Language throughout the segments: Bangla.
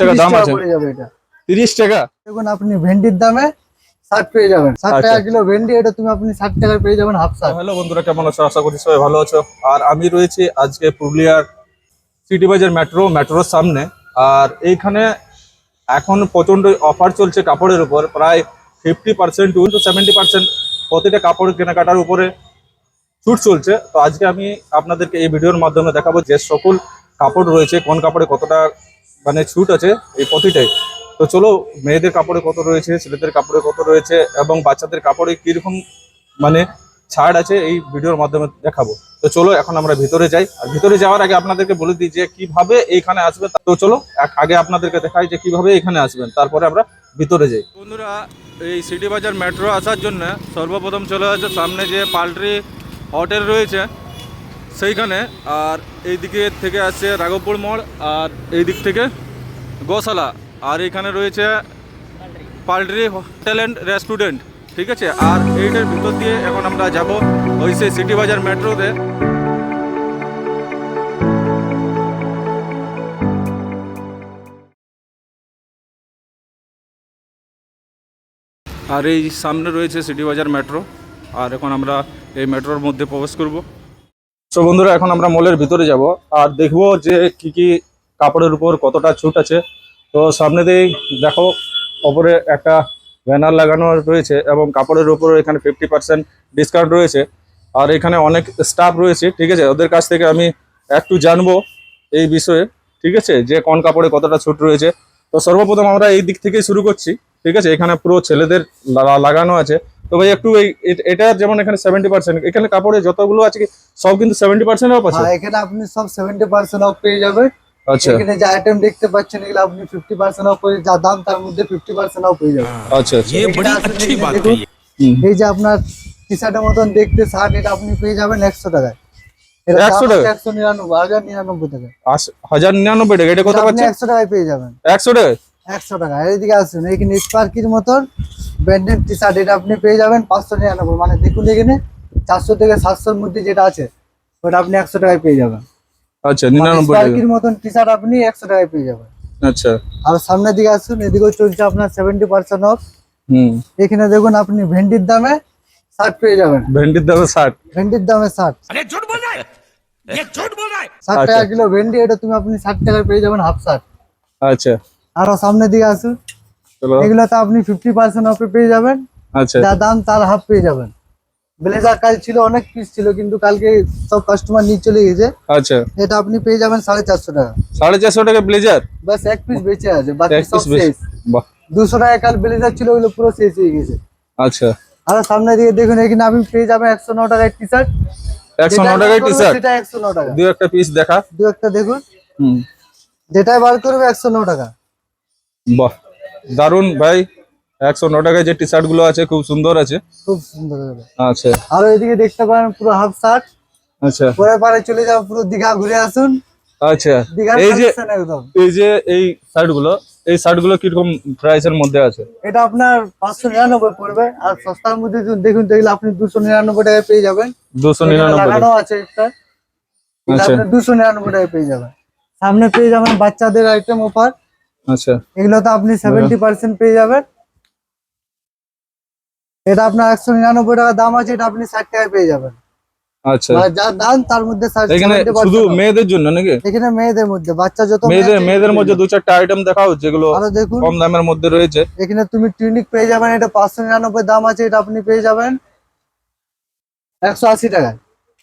টাকা দাম আছে। পড়ে যাবে এটা। তিরিশ টাকা? দেখুন আপনি ভেন্ডির দামে ষাট পেয়ে যাবেন। ষাট আচ্ছা। টাকা কিলো ভেন্ডি এটা তুমি আপনি ষাট টাকায় পেয়ে যাবেন হাফ ষাট। হ্যালো বন্ধুরা কেমন আছো? আশা করি সবাই ভালো আছো। আর আমি রয়েছি আজকে পুরুলিয়ার সিটি বাজার মেট্রো মেট্রোর সামনে। আর এইখানে এখন প্রচণ্ড অফার চলছে কাপড়ের উপর। প্রায় fifty percent to to seventy percent প্রতিটা কাপড় কেনাকাটার উপরে ছুট চলছে। তো আজকে আমি আপনাদেরকে এই ভিডিওর মাধ্যমে দেখাবো যে সকল কাপড় রয়েছে কোন কাপড়ে কতটা মানে ছুট আছে এই প্রতিটাই। তো চলো, মেয়েদের কাপড়ে কত রয়েছে, ছেলেদের কাপড়ে কত রয়েছে এবং বাচ্চাদের কাপড়ে কীরকম মানে ছাড় আছে এই ভিডিওর মাধ্যমে দেখাবো। তো চলো, এখন আমরা ভিতরে যাই। আর ভিতরে যাওয়ার আগে আপনাদেরকে বলে দিই যে কীভাবে এইখানে আসবে তো চলো আগে আপনাদেরকে দেখাই যে কীভাবে এখানে আসবেন, তারপরে আমরা ভিতরে যাই। বন্ধুরা, এই সিটি বাজার মেট্রো আসার জন্য সর্বপ্রথম চলে যাচ্ছে সামনে যে পাল্ট্রি হোটেল রয়েছে। সেইখানে আর এই দিকে থেকে আসছে রাঘবপুর মোড় আর এই দিক থেকে গোশালা। আর এখানে রয়েছে পাল্ট্রি হোটেল অ্যান্ড রেস্টুরেন্ট, ঠিক আছে? আর এইটার ভিতর দিয়ে এখন আমরা যাব ওই সেই সিটি বাজার মেট্রোতে। আর এই সামনে রয়েছে সিটি বাজার মেট্রো। আর এখন আমরা এই মেট্রোর মধ্যে প্রবেশ করব। তো বন্ধুরা, এখন আমরা মলের ভিতরে যাব আর দেখব যে কি কি কাপড়ের উপর কতটা ছুট আছে। তো সামনে দিয়ে দেখো, ওপরে একটা ব্যানার লাগানো রয়েছে এবং কাপড়ের উপর এখানে ফিফটি পার্সেন্ট ডিসকাউন্ট রয়েছে। আর এখানে অনেক স্টাফ রয়েছে, ঠিক আছে? ওদের কাছ থেকে আমি একটু জানব এই বিষয়ে, ঠিক আছে? যে কোন কাপড়ে কতটা ছুট রয়েছে। তো সর্বপ্রথম আমরা এই দিক থেকেই শুরু করছি, ঠিক আছে? এখানে পুরো ছেলেদের লাগানো আছে। তো ভাই একটু এই এ- এটা যেমন এখানে সেভেন্টি পার্সেন্ট এখানে কাপড়ে যতগুলো আছে কি সব কিন্তু সেভেন্টি পার্সেন্ট অফ আছে হ্যাঁ এখানে আপনি সব সেভেন্টি পার্সেন্ট অফ পেয়ে যাবে আচ্ছা এখানে যে আইটেম দেখতে পাচ্ছেন এগুলো আপনি ফিফটি পার্সেন্ট অফ পেয়ে যা দাম তার মধ্যে ফিফটি পার্সেন্ট অফ পেয়ে যাবে আচ্ছা আচ্ছা ये बड़ी এখানে अच्छी আসলে बात দেখুন, है হুম। এই যে আপনার টি শার্টের মতন দেখতে শার্ট এটা আপনি পেয়ে যাবেন একশো টাকায় এটা 100 টাকায়? একশো নিরানব্বই হাজার নিরানব্বই টাকা আশ- হাজার নিরানব্বই টাকা এটা কত এটা আপনি পাচ্ছে একশো টাকায় পেয়ে যাবেন একশো টাকা একশো টাকা এইদিকে আসুন এখানে স্পার্কির মতন ব্র্যান্ডেড টি শার্ট এটা আপনি পেয়ে যাবেন পাঁচশো নিরানব্বই মানে দেখুন এখানে চারশো থেকে সাতশোর মধ্যে যেটা আছে ওটা আপনি একশো টাকায় পেয়ে যাবেন। আচ্ছা, মানে মতন টি শার্ট আপনি একশো টাকায় পেয়ে যাবেন। আচ্ছা। সামনের দিকে আসুন এদিকেও চলছে আপনার সেভেন্টি পার্সেন্ট অফ হুম। এখানে দেখুন আপনি ভেন্ডির দামে শার্ট পেয়ে যাবেন। ভেন্ডির দামে ভেন্ডির দামে ষাট টাকা আচ্ছা। কিলো ভেন্ডি এটা তুমি আপনি ষাট টাকায় পেয়ে যাবেন হাফ শার্ট আচ্ছা। আরও সামনের দিকে আসুন। এগুলোতে আপনি ফিফটি পার্সেন্ট অফে পেয়ে যাবেন। আচ্ছা। যা দাম তার হাফ পেয়ে যাবেন। ব্লেজার কাল ছিল অনেক পিস ছিল কিন্তু কালকে সব কাস্টমার নিয়ে চলে গেছে। আচ্ছা। এটা আপনি পেয়ে যাবেন সাড়ে চারশো টাকা। সাড়ে চারশো টাকা ব্লেজার বাস এক পিস বেঁচে আছে বাকি সব শেষ। বাহ। দুশো টাকা কাল ব্লেজার ছিল ওগুলো পুরো শেষ হয়ে গেছে। আচ্ছা। আর সামনে দিকে দেখুন এখানে আপনি পেয়ে যাবেন একশো ন টাকায় টি শার্ট একশো ন টাকায় টি শার্ট সেটা একশো ন টাকা। দু একটা পিস দেখা। দু একটা দেখুন। হুম। যেটাই বার করবে একশো ন টাকা। বাহ। দারুণ ভাই একশো ন টাকায় যে টি শার্টগুলো আছে খুব সুন্দর আছে। খুব সুন্দর আচ্ছা। আর এদিকে দেখতে পারেন পুরো হাফ শার্ট আচ্ছা। পরে পারে চলে যাও পুরো দীঘা ঘুরে আসুন। আচ্ছা। এই যে একদম। এই যে এই শার্টগুলো এই শার্টগুলো কীরকম প্রাইসের মধ্যে আছে? এটা আপনার পাঁচশো নিরানব্বই পড়বে। আর সস্তার মধ্যে দেখুন এগুলো আপনি দুশো নিরানব্বই টাকায় পেয়ে যাবেন। দুশো নিরানব্বই আছে একটা। আচ্ছা। দুশো নিরানব্বই টাকায় পেয়ে যাবেন। সামনে পেয়ে যাবেন বাচ্চাদের আইটেম অফার আচ্ছা। এগুলোতে আপনি সেভেন্টি পার্সেন্ট পেয়ে যাবেন। এটা আপনার একশো নিরানব্বই টাকা দাম আছে এটা আপনি ষাট টাকায় পেয়ে যাবেন। আচ্ছা। মানে যা দাম তার মধ্যে এখানে শুধু মেয়েদের জন্য নাকি? এখানে মেয়েদের মধ্যে বাচ্চা যত মেয়েদের মেয়েদের মধ্যে দু চারটা আইটেম দেখাও যেগুলো দেখুন। কম দামের মধ্যে রয়েছে। এখানে তুমি টিউনিক পেয়ে যাবেন এটা পাঁচশো নিরানব্বই দাম আছে এটা আপনি পেয়ে যাবেন একশো আশি টাকায়।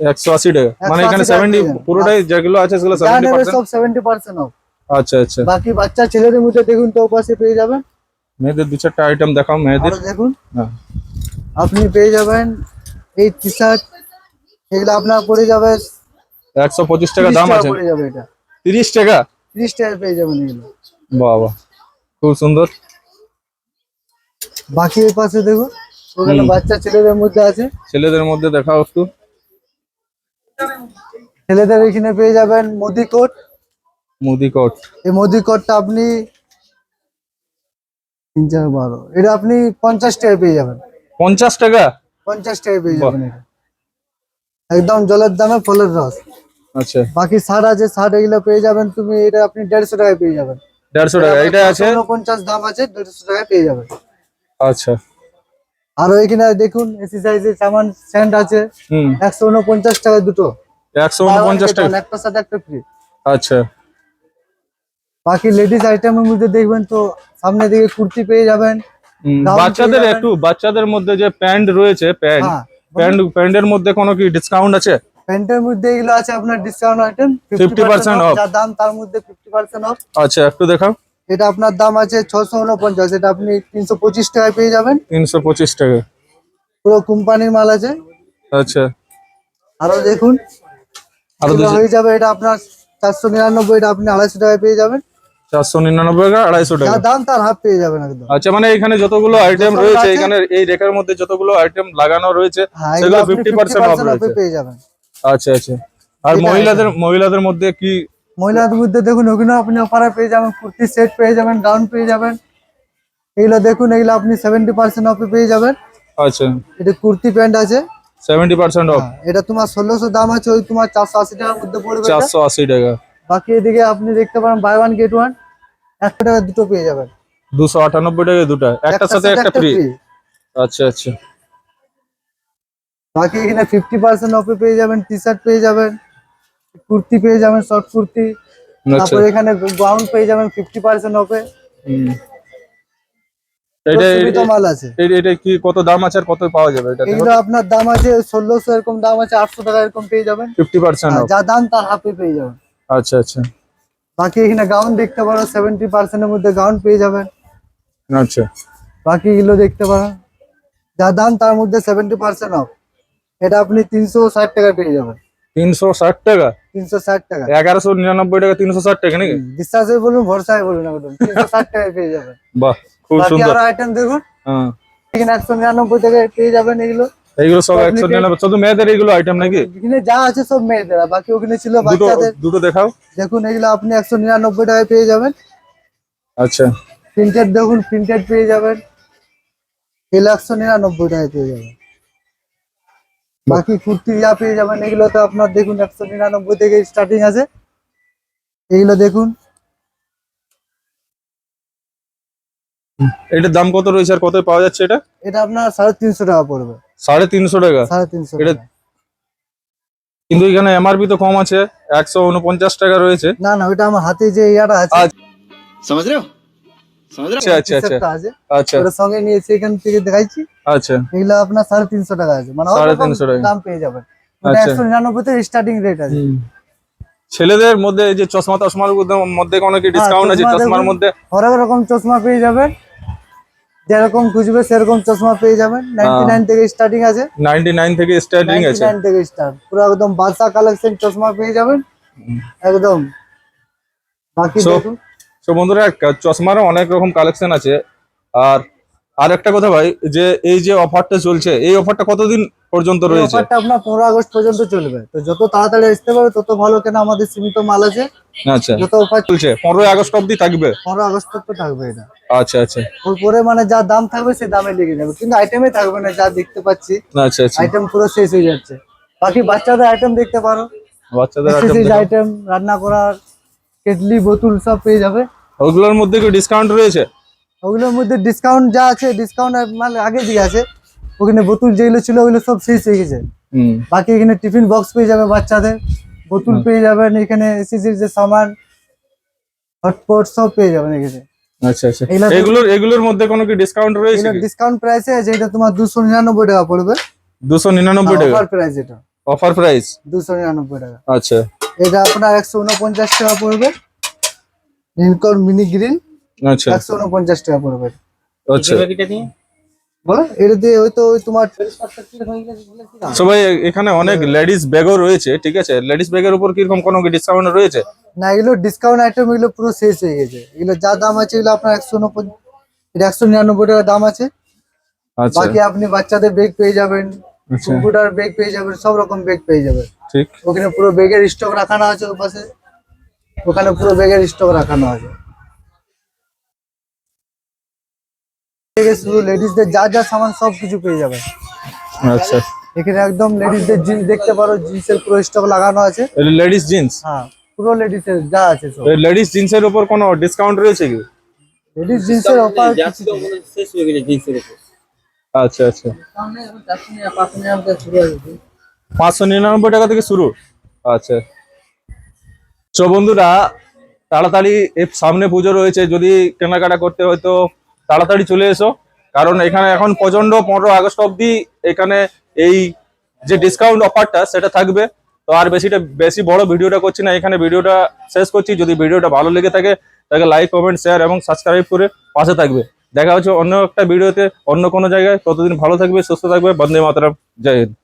একশো আশি টাকা। মানে এখানে সেভেন্টি পুরোটাই যেগুলো আছে সেগুলো সেভেন্টি পার্সেন্ট সব সেভেন্টি পার্সেন্ট অফ আচ্ছা আচ্ছা। বাকি বাচ্চা ছেলেদের মধ্যে দেখুন তো পাশে পেয়ে যাবেন। মেয়েদের দু চারটা আইটেম দেখাও মেয়েদের। দেখুন। হ্যাঁ। আপনি পেয়ে যাবেন এই টি শার্ট এগুলো আপনার পড়ে যাবে একশো পঁচিশ টাকা দাম আছে। পড়ে যাবে এটা। তিরিশ টাকা? ত্রিশ টাকা পেয়ে যাবেন এগুলো। বাবা খুব সুন্দর। বাকি এই পাশে দেখুন ওখানে বাচ্চা ছেলেদের মধ্যে আছে। ছেলেদের মধ্যে দেখাও একটু। ছেলেদের এখানে পেয়ে যাবেন মোদি কোট মুদি কোট এই মোদি কোটটা আপনি তিন চার বারো। এটা আপনি পঞ্চাশ টাকায় পেয়ে যাবেন। পঞ্চাশ টাকা? পঞ্চাশ টাকায় পেয়ে যাবেন এটা। একদম জলের দামে ফলের রস। আচ্ছা। বাকি শার্ট আছে শার্ট এগুলো পেয়ে যাবেন তুমি এটা আপনি দেড়শো টাকায় পেয়ে যাবেন। দেড়শো টাকা এটা আছে? উনপঞ্চাশ দাম আছে দেড়শো টাকায় পেয়ে যাবেন। আচ্ছা। আরও এখানে দেখুন এসি সাইজের সামান স্ট্যান্ড আছে। একশো উনপঞ্চাশ টাকা দুটো। একশো উনপঞ্চাশ টাকা। একটার সাথে একটা ফ্রি আচ্ছা। বাকি লেডিস আইটেমের মধ্যে দেখবেন তো সামনে দিকে কুর্তি পেয়ে যাবেন। বাচ্চাদের একটু বাচ্চাদের মধ্যে যে প্যান্ট রয়েছে প্যান্ট হ্যাঁ প্যান্ট প্যান্টের মধ্যে কোনো কি ডিসকাউন্ট আছে? প্যান্টের মধ্যে এগুলো আছে আপনার ডিসকাউন্ট আইটেম 50% off। যা দাম তার মধ্যে ফিফটি পার্সেন্ট অফ আচ্ছা একটু দেখাও। এটা আপনার দাম আছে ছশো উনপঞ্চাশ এটা আপনি তিনশো পঁচিশ টাকায় পেয়ে যাবেন। তিনশো পঁচিশ টাকা। পুরো কোম্পানির মাল আছে। আচ্ছা। আরও দেখুন। আরও হয়ে যাবে এটা আপনার চারশো নিরানব্বই এটা আপনি আড়াইশো টাকায় পেয়ে যাবেন। চারশো নিরানব্বই টাকা আড়াইশো টাকা। দাম তার হাফ পেয়ে যাবেন একদম। আচ্ছা মানে এখানে যতগুলো আইটেম রয়েছে এখানে এই রেখার মধ্যে যতগুলো আইটেম লাগানো রয়েছে হ্যাঁ সেগুলো ফিফটি ফিফটি পার্সেন্ট অফ রয়েছে। পেয়ে যাবেন। আচ্ছা আচ্ছা। আর মহিলাদের মহিলাদের মধ্যে কি মহিলাদের মধ্যে দেখুন ওগুলো আপনি অফারে পেয়ে যাবেন কুর্তি সেট পেয়ে যাবেন গাউন পেয়ে যাবেন। দেখুন এগুলো আপনি সেভেন্টি পার্সেন্ট অফে পেয়ে যাবেন। আচ্ছা। এটা কুর্তি প্যান্ট আছে। সেভেন্টি পার্সেন্ট অফ হ্যাঁ, এটা তোমার ষোলোশো দাম আছে ওই তোমার চারশো আশি টাকার মধ্যে পড়বে চারশো আশি টাকা। বাকি এদিকে আপনি দেখতে পারেন বাই ওয়ান গেট ওয়ান একশো টাকা দুটো পেয়ে যাবেন। দুশো আটানব্বই টাকা দুটা। একটার সাথে একটা ফ্রি আচ্ছা আচ্ছা। বাকি এখানে ফিফটি পার্সেন্ট অফে পেয়ে যাবেন টি শার্ট পেয়ে যাবেন কুর্তি পেয়ে যাবেন শর্ট কুর্তি। আচ্ছা। তারপর এখানে গাউন পেয়ে যাবেন ফিফটি পার্সেন্ট অফে মাল আছে। এটা কি কত দাম আছে আর কত পাওয়া যাবে? এটা আপনার দাম আছে ষোলোশো এরকম দাম আছে আটশো টাকা এরকম পেয়ে যাবেন। ফিফটি পার্সেন্ট যা দাম তার হাফে পেয়ে যাবেন। আচ্ছা আচ্ছা। বাকি এখানে গাউন দেখতে পারো সেভেন্টি পার্সেন্টের মধ্যে গাউন পেয়ে যাবেন। আচ্ছা। বাকি এগুলো দেখতে পারেন যা দাম তার মধ্যে সেভেন্টি পার্সেন্ট অফ এটা আপনি তিনশো ষাট টাকা পেয়ে যাবেন। তিনশো ষাট টাকা? তিনশো ষাট টাকা। এগারোশো নিরানব্বই টাকা তিনশো ষাট টাকা নাকি? বিশ্বাসে বলুন ভরসায় বলুন একদম। তিনশো ষাট টাকায় পেয়ে যাবেন। বাহ খুব বাকি সুন্দর। আইটেম দেখুন। হ্যাঁ। এখানে একশো নিরানব্বই টাকায় পেয়ে যাবেন এগুলো। এইগুলো সব আপনি একশো পে- নিরানব্বই শুধু মেয়েদের এইগুলো আইটেম নাকি? এখানে যা আছে সব মেয়েদের বাকি ওখানে ছিল বাচ্চাদের। দুটো দেখাও। দেখুন এগুলো আপনি একশো নিরানব্বই টাকায় পেয়ে যাবেন। আচ্ছা। প্রিন্টেড দেখুন প্রিন্টেড পেয়ে যাবেন। এগুলো একশো নিরানব্বই টাকায় পেয়ে যাবেন। বাকি কুর্তি যা পেয়ে যাবেন এগুলো তো আপনার দেখুন একশো নিরানব্বই থেকে স্টার্টিং আছে। এগুলো দেখুন। এটার দাম কত রয়েছে আর কত পাওয়া যাচ্ছে এটা? এটা আপনার সাড়ে তিনশো টাকা পড়বে। সাড়ে তিনশো টাকা। সাড়ে তিনশো কিন্তু এখানে এমআরপি তো কম আছে একশো উনপঞ্চাশ টাকা রয়েছে। না না ওইটা আমার হাতে যে আচ্ছা। আচ্ছা, আচ্ছা, এখান থেকে দেখাইছি। আচ্ছা। আপনার সাড়ে তিনশো টাকা আছে। মানে সাড়ে তিনশো টাকা। দাম পেয়ে যাবেন। একশো নিরানব্বই স্টার্টিং রেট আছে। ছেলেদের মধ্যে যে হ্যাঁ, চশমা টশমার মধ্যে আছে চশমার মধ্যে। হরেক রকম চশমা পেয়ে যাবেন। যেরকম খুঁজবে সেরকম চশমা পেয়ে যাবেন। নাইনটি নাইন থেকে স্টার্টিং আছে। নাইনটি নাইন থেকে স্টার্টিং আছে। 99 থেকে স্টার্ট পুরো একদম বাদশা কালেকশন চশমা পেয়ে যাবেন। একদম। বাকি দেখুন। তো বন্ধুরা চশমারও অনেক রকম কালেকশন আছে। আর আর একটা কথা ভাই যে এই যে অফারটা চলছে এই অফারটা কতদিন পর্যন্ত রয়েছে? অফারটা আপনার পনেরো আগস্ট পর্যন্ত চলবে। তো যত তাড়াতাড়ি আসতে পারবে তত ভালো কেন আমাদের সীমিত মাল আছে। আচ্ছা। যত অফার চলছে পনেরোই আগস্ট অব্দি থাকবে? পনেরো আগস্ট তক তো থাকবে এটা। আচ্ছা আচ্ছা। পরে মানে যা দাম থাকবে সেই দামে লেগে যাবে কিন্তু আইটেমে থাকবে না যা দেখতে পাচ্ছি আচ্ছা আচ্ছা। আইটেম পুরো শেষ হয়ে যাচ্ছে। বাকি বাচ্চাদের আইটেম দেখতে পারো। বাচ্চাদের এক্সারসাইজ আইটেম রান্না করার কেটলি বোতল সব পেয়ে যাবে। ওগুলোর মধ্যে কি ডিসকাউন্ট রয়েছে? ওগুলোর মধ্যে ডিসকাউন্ট যা আছে ডিসকাউন্ট মাল আগে দিয়ে আছে। ওখানে বোতল যেগুলো ছিল ওগুলো সব শেষ হয়ে গেছে। হুম। বাকি এখানে টিফিন বক্স পেয়ে যাবে বাচ্চাদের। বোতল পেয়ে যাবেন এখানে এসিসির যে সামান হটপট সব পেয়ে যাবেন এখানে। আচ্ছা আচ্ছা। এগুলোর এগুলোর মধ্যে কোনো কি ডিসকাউন্ট রয়েছে ডিসকাউন্ট প্রাইসে আছে এটা তোমার দুশো নিরানব্বই টাকা পড়বে। দুশো নিরানব্বই টাকা? অফার প্রাইস এটা। অফার প্রাইস দুশো নিরানব্বই টাকা। আচ্ছা। এটা আপনার একশো উনপঞ্চাশ টাকা পড়বে। মিনি গ্রিন আচ্ছা। একশো উনপঞ্চাশ টাকা পড়বে। আচ্ছা। দিয়ে? ওই তোমার সবাই এখানে অনেক লেডিস ব্যাগও রয়েছে ঠিক আছে? লেডিস ব্যাগের উপর কীরকম কোনো কি ডিসকাউন্ট রয়েছে? না এগুলো ডিসকাউন্ট আইটেম এগুলো পুরো শেষ হয়ে গেছে। এগুলো যা দাম আছে এগুলো আপনার একশো একশো নিরানব্বই টাকা দাম আছে। আচ্ছা। বাকি আপনি বাচ্চাদের ব্যাগ পেয়ে যাবেন আচ্ছা। কম্পিউটার ব্যাগ পেয়ে যাবেন সব রকম ব্যাগ পেয়ে যাবেন। ঠিক। ওখানে পুরো ব্যাগের স্টক রাখানো আছে ওর পাশে ওখানে পুরো ব্যাগের স্টক রাখানো আছে। থেকে শুধু লেডিসদের যা যা সামান সব কিছু পেয়ে যাবে। আচ্ছা। এখানে একদম লেডিসদের জিন্স দেখতে পারো জিন্সের পুরো স্টক লাগানো আছে। লেডিস জিন্স হ্যাঁ পুরো লেডিসের যা আছে সব। লেডিস জিন্সের উপর কোনো ডিসকাউন্ট রয়েছে কি? লেডিস জিন্সের অফার শেষ হয়ে গেলে জিন্সের উপর। আচ্ছা আচ্ছা। পাঁচশো নিরানব্বই টাকা থেকে শুরু। আচ্ছা। তো বন্ধুরা তাড়াতাড়ি এর সামনে পুজো রয়েছে যদি কেনাকাটা করতে হয় তো তাড়াতাড়ি চলে এসো। কারণ এখানে এখন প্রচণ্ড পনেরো আগস্ট অবধি এখানে এই যে ডিসকাউন্ট অফারটা সেটা থাকবে। তো আর বেশিটা, বেশি বড় ভিডিওটা করছি না। এখানে ভিডিওটা শেষ করছি। যদি ভিডিওটা ভালো লেগে থাকে তাকে লাইক কমেন্ট শেয়ার এবং সাবস্ক্রাইব করে পাশে থাকবে। দেখা হচ্ছে অন্য একটা ভিডিওতে অন্য কোনো জায়গায়। ততদিন ভালো থাকবে, সুস্থ থাকবে। বন্দে মাতরম। জয় হিন্দ।